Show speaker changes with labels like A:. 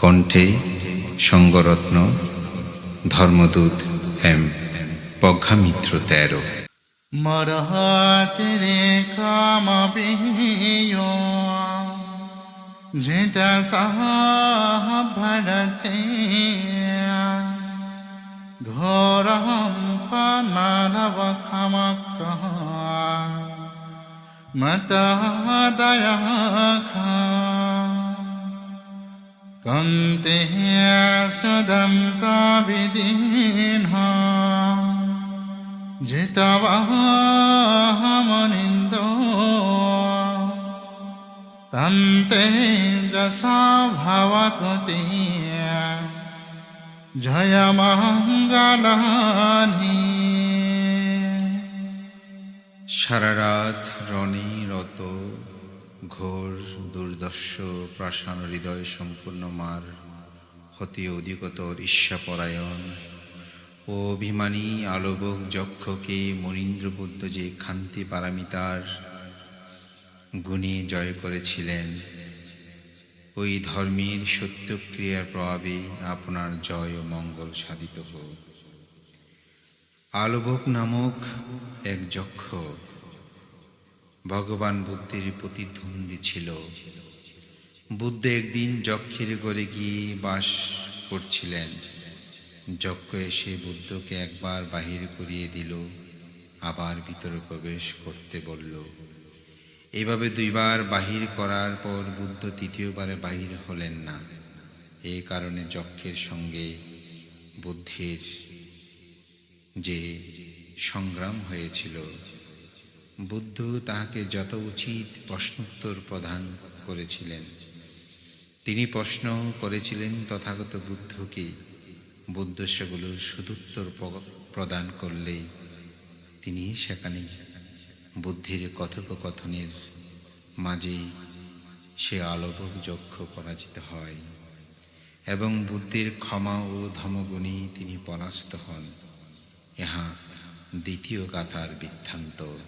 A: কণ্ঠে সঙ্গরত্ন, ধর্মদূত এম প্রজ্ঞামিত্র তেরো।
B: মরহতিরে কামবিয় জিত সহ ভরতে, ঘোরহম পনরব খমক মত দয়া খা কন্তে সুদম কবিদীন জিতবাহমনিন্দ তন্তে যশা ভবতি জয় মঙ্গলানি
A: সারা রাত রণে রত ঘোর দুর্দর্শ প্রাসান হৃদয় সম্পূর্ণ মার, হতে অধিকতর ঈর্ষাপরায়ণ। ও অভিমানী আলোবক যক্ষকে মনীন্দ্র বুদ্ধ যে খান্তি পারামিতার গুণে জয় করেছিলেন, ওই ধর্মের সত্যক্রিয়ার প্রভাবে আপনার জয় ও মঙ্গল সাধিত হোক। আলোবক নামক এক যক্ষ ভগবান বুদ্ধের প্রতিদ্বন্দ্বী ছিল। বুদ্ধ একদিন যক্ষের ঘরে গিয়ে বাস করছিলেন। যজ্ঞ এসে বুদ্ধকে একবার বাহির করিয়ে দিল, আবার ভিতরে প্রবেশ করতে বলল। এভাবে দুইবার বাহির করার পর বুদ্ধ তৃতীয়বারে বাহির হলেন না। এই কারণে যক্ষের সঙ্গে বুদ্ধের যে সংগ্রাম হয়েছিল বুদ্ধ তাহাকে যত উচিত প্রশ্নোত্তর প্রদান করেছিলেন। তিনি প্রশ্ন করেছিলেন তথাগত বুদ্ধকে। বুদ্ধ সেগুলোর সুদুত্তর প্রদান করলে তিনি সেখানে বুদ্ধির কথোপকথনের মাঝে সে আলোভক যক্ষ পরাজিত হয় এবং বুদ্ধির ক্ষমা ও ধমগুণে তিনি পরাস্ত হন। ইহা দ্বিতীয় গাথার বৃত্তান্ত।